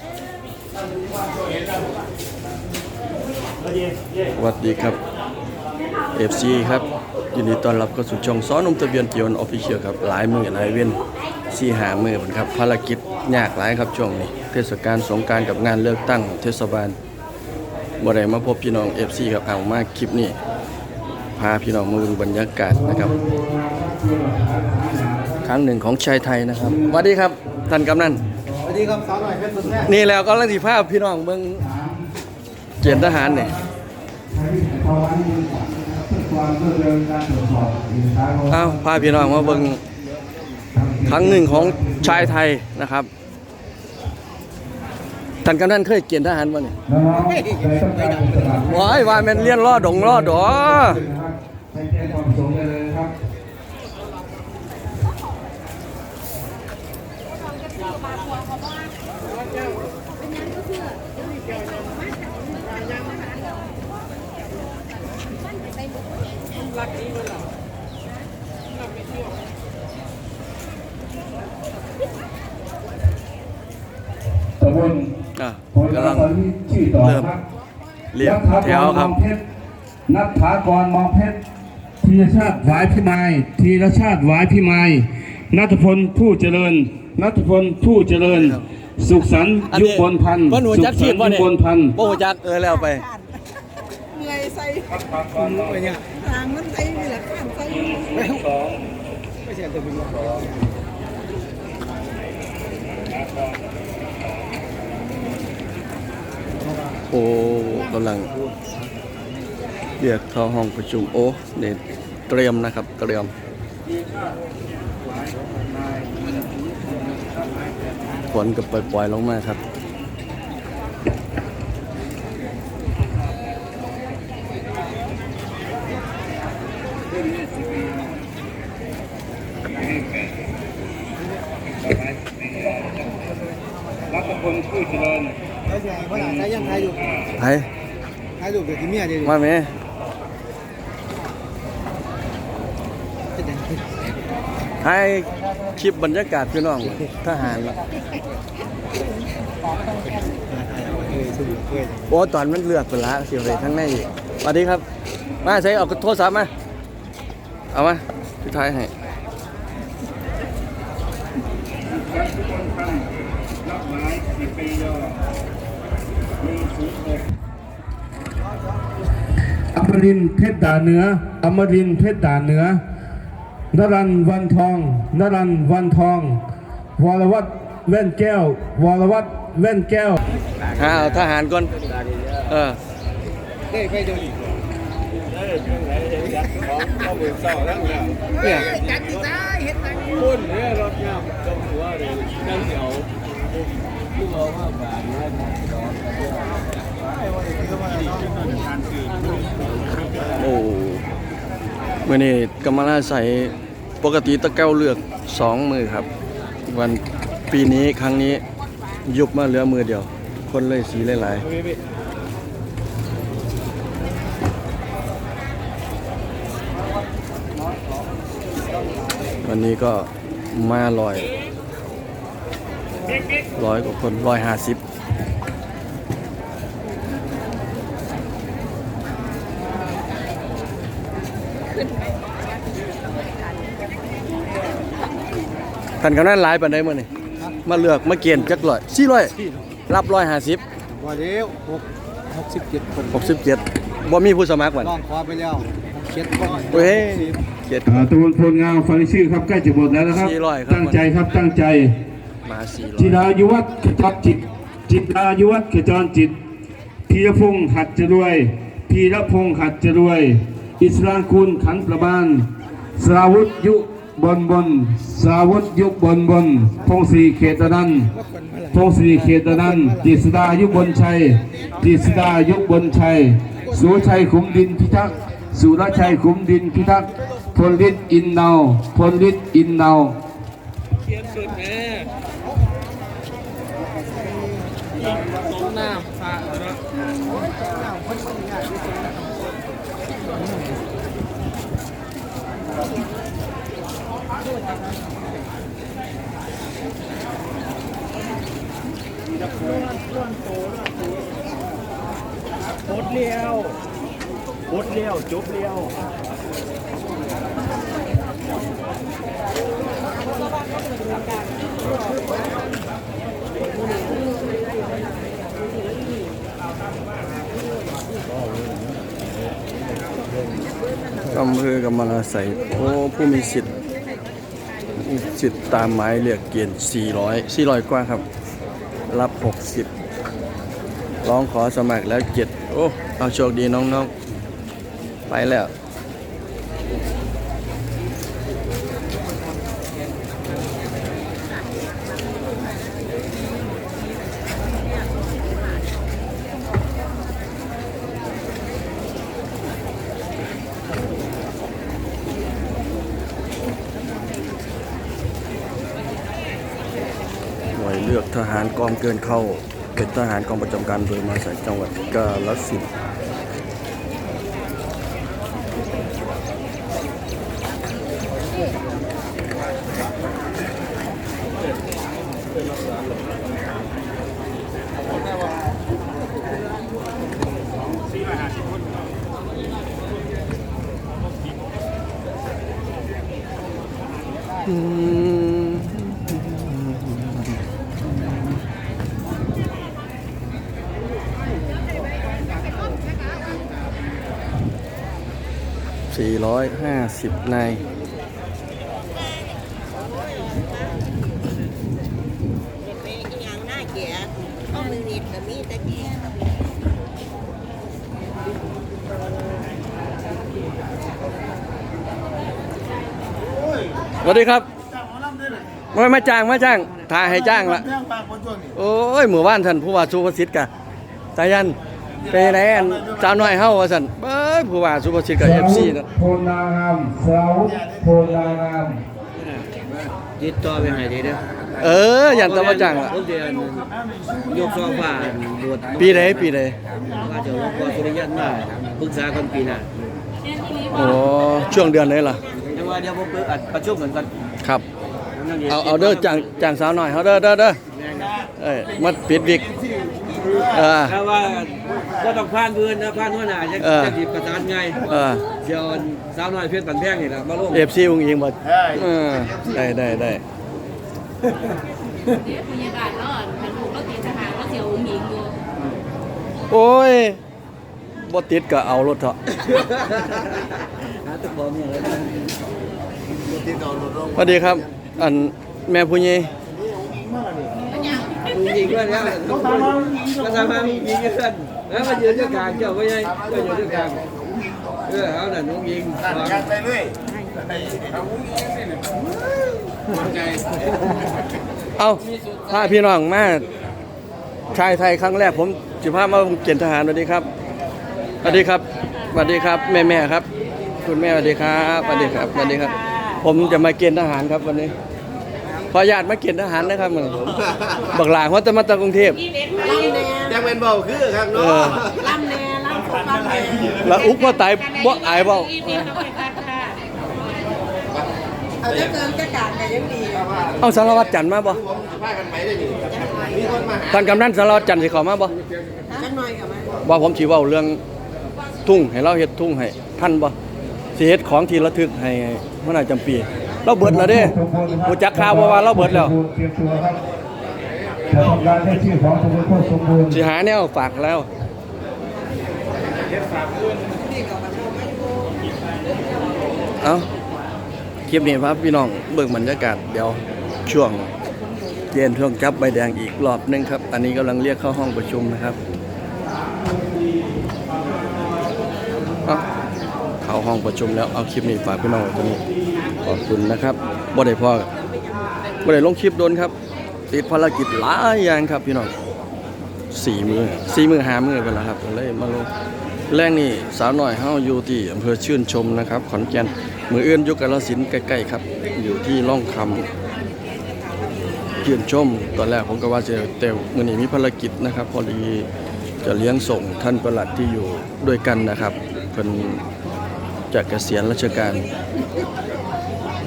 สวัสดีครับ FC ครับยินดีต้อนรับเข้าสู่ช่องซ้อนนมทะเบียนเกียวออฟฟิเชียลครับหลายมือหลายเว้นสี่หามือผมครับภารกิจยากหลายครับช่วงนี้ เทศกาลสงการกับงานเลือกตั้งเทศบาลบ่ได้มาพบพี่น้อง FC ครับเอามาคลิปนี้พาพี่น้องมาดูบรรยากาศนะครับ ครั้งหนึ่งของชายไทยนะครับสวัสดีครับท่านกำนัน ดีครับสาวหน่อยเพชรสุดแม่นี่แล้วก็ลังสิภาพพี่น้องเบิ่งเกียรติทหารเนี่ยความเพื่อเดินการตรวจสอบสินค้าของอ้าวพาพี่น้องมาเบิ่งครั้งหนึ่งของชายไทยนะครับท่านกำนันเคยเกณฑ์ทหารบ่เนี่ยน้องๆเคยต้องการสมัครว้ายว่าแม่นเรียนล่อดงล่อดอ นะค รับไปแจ้งความประสงค์ได้เลยนะครับตำบลอะพลกำลังตอนนี้ชื่อต่อเริ่มครับเรียงแถวครับ นัทถากรมองเพชรธีรชาติหวายพิมายธีรชาติหวายพิมายนัทพลผู้เจริญ นัทพลผู้เจริญ สุขสันต์อันยุนี้บลพันธ์เพิ่นหัวสุจักขทีสัมนต์บ่ยุเนี่ยบลพันธ์บ่หัวจักเออแล้วไป เหนื่อยใส่ทางมันใส่นี่แหละข้ามใส่โอ้กำลังเรียกเข้าห้องประชุมโอ้เนี่ยเตรียมนะครับ เตรียม ฝนก็ปล่อยๆลงมาครับนัทพลผู้เจริญใช่ใช่เพราะหลานใช้ยังใช้อยู่ไปใช้อยู่เดี๋ยวที่เมียเดี๋ยวมาไหมจะยังให้ คลิปบรรยากาศพี่น้องทหารละโอ้ตอนมันเลือกไปละเสียเลยทั้งในอีกสวัสดีครับ มาใช้เอาโทรศัพท์มา เอามาพี่ท้ายให้อมรินเพชรด่านเหนืออมรินเพชรด่านเหนือ นรันวันทองนรันวันทอง วรวัตรแว่นแก้ว วรวัตรแว่นแก้วหาเอาทหารก่อนเออได้ไปเดี๋ยวนี้เนี่ยจัดที่ซ้ายเห็นตังโอ้ เมื่อนี้กำมะลาใส่ปกติตะแก้วเลือกสองมือครับ วันปีนี้ครั้งนี้ยุบมาเหลือมือเดียว คนเลยสีหลายๆวันนี้ก็มาลอยร้อยกว่าคนร้อยห้าสิบ ท่านกำนันหลายปานใดมื้อนี่มาเลือกมาเกณฑ์จักร้อยสี่ร้อยรับร้อยห้าสิบว่าเดี๋ยวหกหกสิบเจ็ดคนหกสิบเจ็ดบ่มีผู้สมัครบัดลองคอไปแล้วเจ็ดคนเว้ยเจ็ด อ่าตำบลพลงามฟังชื่อครับใกล้จะหมดแล้วนะครับ สี่ร้อยครับ ตั้งใจครับตั้งใจมาสี่ร้อจิยรายุวัฒน์ขจรจิต จิตรายุวัฒน์ขจรจิตพีรพงษ์หัดจะรวยพีรพงษ์หัดจะรวย อิสรางคุณขันประบานสราวุธยุบนบนสราวุธยุบนบนพงศรีเขตนันท์พงศรีเขตนันจิสดายุบนชัยจิสดายุบนชัยสุรชัยขุมดินพิทักษ์สุรชัยขุมดินพิทักษ์พลฤทธิ์อินเนาพลฤทธิ์อินเนาโโคตรเลี้ยวโคตรเลี้ยวจุบเลี้ยว กำมือกำมะลาใส่โอ้ผู้มีสิทธิ์สิทธิ์ตามหมายเรียกเกณฑ์400 400 กว่าครับ รับ 60 ร้องขอสมัครแล้ว 7 โอ้ เอาโชคดีน้องๆ ไปแล้ว หน่วยเลือกท หารกองเกินเข้าเป็นทหารกองประจำการอำเภอมาใส่จังหวัดกาฬสินอืม 450 ใน สวัสดีครับ ไม่มาจ้างมาจ้างถ่ายให้จ้างละ โอ้ยหมู่บ้านท่านผู้ว่าชูประสิทธิ์กะตายัน ไปไหนอันสาวน้อยเฮาว่าซั่นเบ้ยผู้ว่าสุภสิทธิ์กับ FC เนาะโพนางามสาวุธโพนางามติดต่อไปให้ดีเด้อเออยันตะมาจ้างละผมเดือนยกซองฟ้าบวชปีใดปีใดว่าจะหลวงพ่อสุริยันมาปรึกษากันปีหน้าโอ้ช่วงเดือนไหนล่ะแต่ว่าเดี๋ยวผมไปอัดประชุมเหมือนกันครับเอาเอาเด้อจ้างจ้างสาวน้อยเฮาเด้อเด้อเด้อเอ้ยมาปิดวิก เออ ถ้าว่าก็ต้องผ่านเพื่อนนะผ่านหัวหน้าจะเออ จะสิประสานไงเออเชียวสาวน้อยเพชรปันแพงนี่แหละมาลง FC อุ้งอิงบ่เออได้ได้ได้พยาบาลแล้วอะมันถูกเราตีทหารเราเสียวหญิงอยู่โอ้ยบ่ติดก็เอารถเถอะหาตัวผมอย่างไรสวัสดีครับ อันแม่ผู้ใหญ่ ยิงด้วยแล้วก็ทำมามียิงกันแล้วมายืนเจ้ากลางเจ้าไม่ใช่ก็ยืนเจ้ากลางเออเอาหน่ะน้องยิงเอาพาพี่น้องมาชายไทยครั้งแรกผมสิพามาเกณฑ์ทหารสวัสดีครับสวัสดีครับสวัสดีครับ แม่แม่ครับ คุณแม่สวัสดีครับสวัสดีครับสวัสดีครับ ผมจะมาเกณฑ์ทหารครับวันนี้ ขออนุญาตมาเกณฑ์ทหารนะครับมึงผมบักหลาเพราะจะมาจากกรุงเทพลำแน่ยังเป็นเบาคือครับเออลำแน่ลำโคลำแน่แล้วอุกว่าตายบ่อายเปล่าอีเมลต้องไปคัดค่ะเอาจะเกินจะกาดกันยังดีเอาสารวัตรจันทร์มาบ่ท่านกำนันสารวัตรจันทร์สิเขามาบ่จังหน่อยกับมันว่าผมสิเว้าเรื่องทุ่งให้เราเฮ็ดทุ่งให้ท่านบ่สิเฮ็ดของที่ระทึกให้หัวหน้าจำปี เราเบิดแล้วเด้ผู้จักข่าวบ่ว่าเราเบิดแล้วเตรียมตัวครับทำการให้ชื่อของทุกคนสมบูรณ์สิหาแนวฝากแล้วเอาคลิปนี้ครับพี่น้องเบิ่งบรรยากาศเดี๋ยวช่วงเย็นช่วงจับใบแดงอีกรอบนึงครับ อันนี้กำลังเรียกเข้าห้องประชุมนะครับเอาเข้าห้องประชุมแล้วเอาคลิปนี้ฝากพี่น้องตัวนี้ อบคุณนะครับบ่ได้พอบ่ได้ลงคลิปโดนครับ ติดภารกิจหลายอย่างครับพี่น้องสี่มือสี่มือหามือไปแล้วครับเลยมาลงแรงนี่สาวหน่อยเฮาอยู่ที่อำเภอชื่นชมนะครับ ขอนแก่นมืออื่นยู่กาฬสินใกล้ๆครับ อยู่ที่ร่องคำชื่นชม ตอนแรกผมก็ว่าจะแต่มือนี้มีภารกิจนะครับ พอดีจะเลี้ยงส่งท่านประหลัดที่อยู่ด้วยกันนะครับเพิ่นจากเกษียณราชการ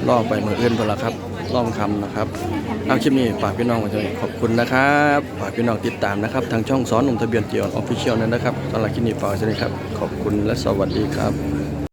ล่อไปมืออื่นพอละครับล้อมคำนะครับเอาคลิปนี้ฝากพี่น้องไว้เท่านี้ขอบคุณนะครับฝากพี่น้องติดตามนะครับ ทางช่องสอนหนุ่มทะเบียนเจียนออฟฟิเชียลนั้นนะครับสำหรับคลิปนี้ฝากไว้เท่านี้ครับ ขอบคุณและสวัสดีครับ